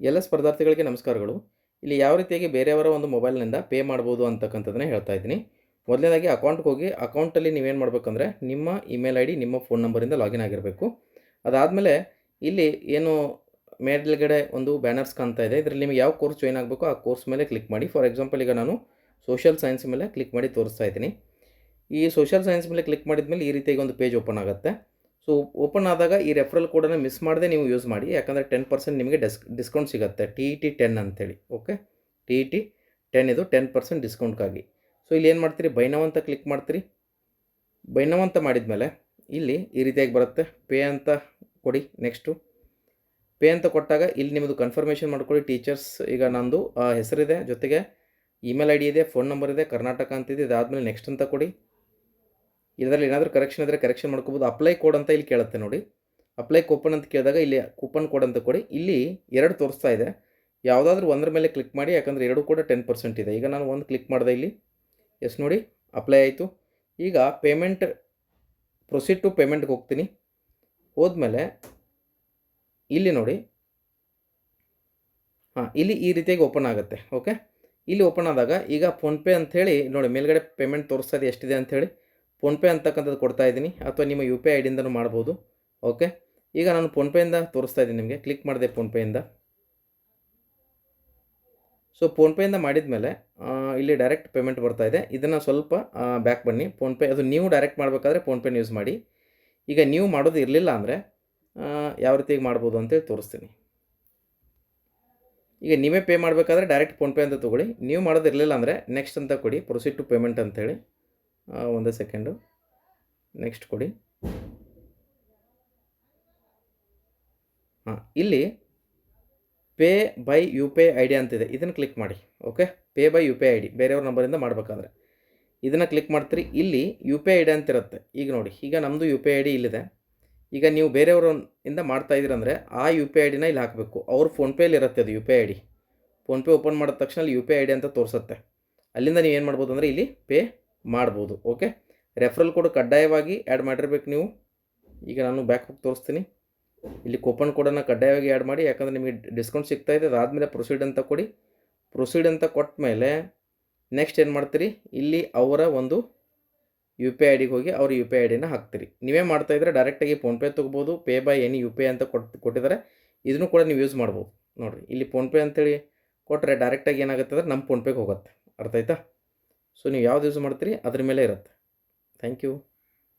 ಎಲ್ಲ ಸ್ಪರ್ಧಾರ್ಥಿಗಳಿಗೆ ನಮಸ್ಕಾರಗಳು. ಇಲ್ಲಿ ಯಾವ ರೀತಿಯಾಗಿ ಬೇರೆಯವರ ಒಂದು ಮೊಬೈಲ್ನಿಂದ ಪೇ ಮಾಡ್ಬೋದು ಅಂತಕ್ಕಂಥದ್ದನ್ನ ಹೇಳ್ತಾ ಇದ್ದೀನಿ. ಮೊದಲನೇದಾಗಿ ಅಕೌಂಟ್ಗೆ ಹೋಗಿ ಅಕೌಂಟಲ್ಲಿ ನೀವೇನು ಮಾಡಬೇಕಂದ್ರೆ ನಿಮ್ಮ ಇಮೇಲ್ ಐ ಡಿ ನಿಮ್ಮ ಫೋನ್ ನಂಬರಿಂದ ಲಾಗಿನ್ ಆಗಿರಬೇಕು. ಅದಾದಮೇಲೆ ಇಲ್ಲಿ ಏನು ಮೇಲ್ಗಡೆ ಒಂದು ಬ್ಯಾನರ್ಸ್ ಕಾಣ್ತಾ ಇದೆ. ಇದರಲ್ಲಿ ನಿಮಗೆ ಯಾವ ಕೋರ್ಸ್ ಜಾಯ್ನ್ ಆಗಬೇಕು ಆ ಕೋರ್ಸ್ ಮೇಲೆ ಕ್ಲಿಕ್ ಮಾಡಿ. ಫಾರ್ ಎಕ್ಸಾಂಪಲ್ ಈಗ ನಾನು ಸೋಷಿಯಲ್ ಸೈನ್ಸ್ ಮೇಲೆ ಕ್ಲಿಕ್ ಮಾಡಿ ತೋರಿಸ್ತಾ ಇದ್ದೀನಿ. ಈ ಸೋಷಿಯಲ್ ಸೈನ್ಸ್ ಮೇಲೆ ಕ್ಲಿಕ್ ಮಾಡಿದ ಮೇಲೆ ಈ ರೀತಿಯಾಗಿ ಒಂದು ಪೇಜ್ ಓಪನ್ ಆಗುತ್ತೆ. ಸೊ ಓಪನ್ ಆದಾಗ ಈ ರೆಫರಲ್ ಕೋಡನ್ನ ಮಿಸ್ ಮಾಡದೆ ನೀವು ಯೂಸ್ ಮಾಡಿ. ಯಾಕಂದರೆ ಟೆನ್ ಪರ್ಸೆಂಟ್ ನಿಮಗೆ ಡಿಸ್ ಡಿಸ್ಕೌಂಟ್ ಸಿಗುತ್ತೆ. ಟಿ ಇ ಟಿ ಟೆನ್ ಅಂತೇಳಿ. Okay T E T ten ಇದು ಟೆನ್ ಪರ್ಸೆಂಟ್ ಡಿಸ್ಕೌಂಟ್ಗಾಗಿ ಸೊ ಇಲ್ಲಿ ಏನು ಮಾಡ್ತೀರಿ? ಬೈನವ್ ಅಂತ ಕ್ಲಿಕ್ ಮಾಡ್ತೀರಿ. ಬೈನವ್ ಅಂತ ಮಾಡಿದ್ಮೇಲೆ ಇಲ್ಲಿ ಈ ರೀತಿಯಾಗಿ ಬರುತ್ತೆ. ಪೇ ಅಂತ ಕೊಡಿ. ನೆಕ್ಸ್ಟು ಪೇ ಅಂತ ಕೊಟ್ಟಾಗ ಇಲ್ಲಿ ನಿಮ್ಮದು ಕನ್ಫರ್ಮೇಷನ್ ಮಾಡ್ಕೊಳ್ಳಿ. ಟೀಚರ್ಸ್ ಈಗ ನಂದು ಹೆಸರಿದೆ. ಜೊತೆಗೆ ಇಮೇಲ್ ಐ ಡಿ ಇದೆ ಫೋನ್ ನಂಬರ್ ಇದೆ, ಕರ್ನಾಟಕ ಅಂತಿದೆ. ಇದಾದಮೇಲೆ ನೆಕ್ಸ್ಟ್ ಅಂತ ಕೊಡಿ. ಇದರಲ್ಲಿ ಏನಾದರೂ ಕರೆಕ್ಷನ್ ಇದ್ದರೆ ಕರೆಕ್ಷನ್ ಮಾಡ್ಕೋಬೋದು. ಅಪ್ಲೈ ಕೋಡ್ ಅಂತ ಇಲ್ಲಿ ಕೇಳುತ್ತೆ ನೋಡಿ. ಅಪ್ಲೈ ಕೂಪನ್ ಅಂತ ಕೇಳಿದಾಗ ಇಲ್ಲಿ ಕೂಪನ್ ಕೋಡ್ ಅಂತ ಕೊಡಿ. ಇಲ್ಲಿ ಎರಡು ತೋರಿಸ್ತಾ ಇದೆ. ಯಾವುದಾದ್ರೂ ಒಂದರ ಮೇಲೆ ಕ್ಲಿಕ್ ಮಾಡಿ, ಯಾಕಂದರೆ ಎರಡು ಕೂಡ ಟೆನ್ ಪರ್ಸೆಂಟ್ ಇದೆ. ಈಗ ನಾನು ಒಂದು ಕ್ಲಿಕ್ ಮಾಡಿದೆ ಇಲ್ಲಿ. ಎಸ್ ನೋಡಿ. ಅಪ್ಲೈ ಆಯಿತು. ಈಗ ಪೇಮೆಂಟ್ ಪ್ರೊಸೀಡ್ ಟು ಪೇಮೆಂಟ್ಗೆ ಹೋಗ್ತೀನಿ. ಹೋದ್ಮೇಲೆ ಇಲ್ಲಿ ನೋಡಿ. ಹಾಂ, ಇಲ್ಲಿ ಈ ರೀತಿಯಾಗಿ ಓಪನ್ ಆಗುತ್ತೆ. ಓಕೆ ಇಲ್ಲಿ ಓಪನ್ ಆದಾಗ ಈಗ ಫೋನ್ಪೇ ಅಂಥೇಳಿ ನೋಡಿ, ಮೇಲ್ಗಡೆ ಪೇಮೆಂಟ್ ತೋರಿಸ್ತಾ ಇದೆ ಎಷ್ಟಿದೆ ಅಂಥೇಳಿ ಫೋನ್ಪೇ ಅಂತಕ್ಕಂಥದ್ದು ಕೊಡ್ತಾ ಇದ್ದೀನಿ. ಅಥವಾ ನಿಮ್ಮ ಯು ಪಿ ಐ ಡಿಯಿಂದನೂ ಮಾಡ್ಬೋದು. ಓಕೆ ಈಗ ನಾನು ಫೋನ್ಪೇಯಿಂದ ತೋರಿಸ್ತಾ ಇದ್ದೀನಿ ನಿಮಗೆ. ಕ್ಲಿಕ್ ಮಾಡಿದೆ ಫೋನ್ಪೇಯಿಂದ ಸೊ ಫೋನ್ಪೇಯಿಂದ ಮಾಡಿದ ಮೇಲೆ ಇಲ್ಲಿ ಡೈರೆಕ್ಟ್ ಪೇಮೆಂಟ್ ಬರ್ತಾ ಇದೆ. ಇದನ್ನು ಸ್ವಲ್ಪ ಬ್ಯಾಕ್ ಬನ್ನಿ. ಫೋನ್ಪೇ ಅದು ನೀವು ಡೈರೆಕ್ಟ್ ಮಾಡಬೇಕಾದ್ರೆ ಫೋನ್ಪೇನ ಯೂಸ್ ಮಾಡಿ. ಈಗ ನೀವು ಮಾಡೋದು ಇರಲಿಲ್ಲ ಅಂದರೆ ಯಾವ ರೀತಿಯಾಗಿ ಮಾಡ್ಬೋದು ಅಂತೇಳಿ ತೋರಿಸ್ತೀನಿ. ಈಗ ನೀವೇ ಪೇ ಮಾಡಬೇಕಾದ್ರೆ ಡೈರೆಕ್ಟ್ ಫೋನ್ಪೇ ಅಂತ ತೊಗೊಳ್ಳಿ. ನೀವು ಮಾಡೋದು ಇರಲಿಲ್ಲ ಅಂದರೆ ನೆಕ್ಸ್ಟ್ ಅಂತ ಕೊಡಿ. ಪ್ರೊಸೀಡ್ ಟು ಪೇಮೆಂಟ್ ಅಂತೇಳಿ. ಒಂದೇ ಸೆಕೆಂಡು. ನೆಕ್ಸ್ಟ್ ಕೊಡಿ. ಹಾಂ, ಇಲ್ಲಿ pay by U P I I D ಅಂತಿದೆ. ಇದನ್ನು ಕ್ಲಿಕ್ ಮಾಡಿ okay pay by U P I I D ಬೇರೆಯವ್ರ ನಂಬರಿಂದ ಮಾಡಬೇಕಾದ್ರೆ. ಇದನ್ನು ಕ್ಲಿಕ್ ಮಾಡ್ತೀರಿ. ಇಲ್ಲಿ U P I I D ಅಂತಿರುತ್ತೆ. ಈಗ ನೋಡಿ, ಈಗ ನಮ್ಮದು ಯು ಪಿ ಐ ಡಿ ಇಲ್ಲಿದೆ. ಈಗ ನೀವು ಬೇರೆಯವ್ರ ಇಂದ ಮಾಡ್ತಾ ಇದ್ದೀರಂದರೆ ಆ ಯು ಪಿ ಐ ಡಿನ ಇಲ್ಲಿ ಹಾಕಬೇಕು. ಅವ್ರ ಫೋನ್ಪೇಲಿ ಇರುತ್ತೆ ಅದು U P I D PhonePe open ಮಾಡಿದ ತಕ್ಷಣ ಅಲ್ಲಿ ಯು ಪಿ ಐ ಡಿ ಅಂತ ತೋರಿಸುತ್ತೆ. ಅಲ್ಲಿಂದ ನೀವು ಏನು ಮಾಡ್ಬೋದು ಅಂದರೆ ಇಲ್ಲಿ ಪೇ ಮಾಡ್ಬೋದು ಓಕೆ ರೆಫರಲ್ ಕೋಡ್ ಕಡ್ಡಾಯವಾಗಿ ಆ್ಯಡ್ ಮಾಡಿರ್ಬೇಕು ನೀವು. ಈಗ ನಾನು ಬ್ಯಾಕ್ ಹೋಗಿ ತೋರಿಸ್ತೀನಿ. ಇಲ್ಲಿ ಕೂಪನ್ ಕೋಡನ್ನು ಕಡ್ಡಾಯವಾಗಿ ಆ್ಯಡ್ ಮಾಡಿ, ಯಾಕಂದರೆ ನಿಮಗೆ ಡಿಸ್ಕೌಂಟ್ ಸಿಗ್ತಾ ಇದೆ, ಅದಾದಮೇಲೆ ಪ್ರೊಸೀಡ್ ಅಂತ ಕೊಡಿ. ಪ್ರೊಸೀಡ್ ಅಂತ ಕೊಟ್ಟ ಮೇಲೆ ನೆಕ್ಸ್ಟ್ ಏನು ಮಾಡ್ತೀರಿ? ಇಲ್ಲಿ ಅವರ ಒಂದು ಯು ಪಿ ಐ ಡಿಗೆ ಹೋಗಿ ಅವ್ರ ಯು ಪಿ ಐ ಡಿನ ಹಾಕ್ತೀರಿ. ನೀವೇ ಮಾಡ್ತಾ ಇದ್ರೆ ಡೈರೆಕ್ಟಾಗಿ ಫೋನ್ಪೇ ತೊಗೋಬೋದು pay by any U P I ಅಂತ ಕೊಟ್ಟು ಕೊಟ್ಟಿದ್ದಾರೆ. ಇದನ್ನು ಕೂಡ ನೀವು ಯೂಸ್ ಮಾಡ್ಬೋದು. ನೋಡಿರಿ, ಇಲ್ಲಿ ಫೋನ್ಪೇ ಅಂತೇಳಿ ಕೊಟ್ಟರೆ ಡೈರೆಕ್ಟಾಗಿ ಏನಾಗುತ್ತೆ ಅಂದರೆ ನಮ್ಮ ಫೋನ್ಪೇಗೆ ಹೋಗುತ್ತೆ. ಅರ್ಥ ಆಯ್ತಾ? ಸೊ ನೀವು ಯಾವ್ದು ಯೂಸ್ ಮಾಡ್ತೀರಿ? ಅದ್ರ ಮೇಲೆ ಇರುತ್ತೆ. Thank you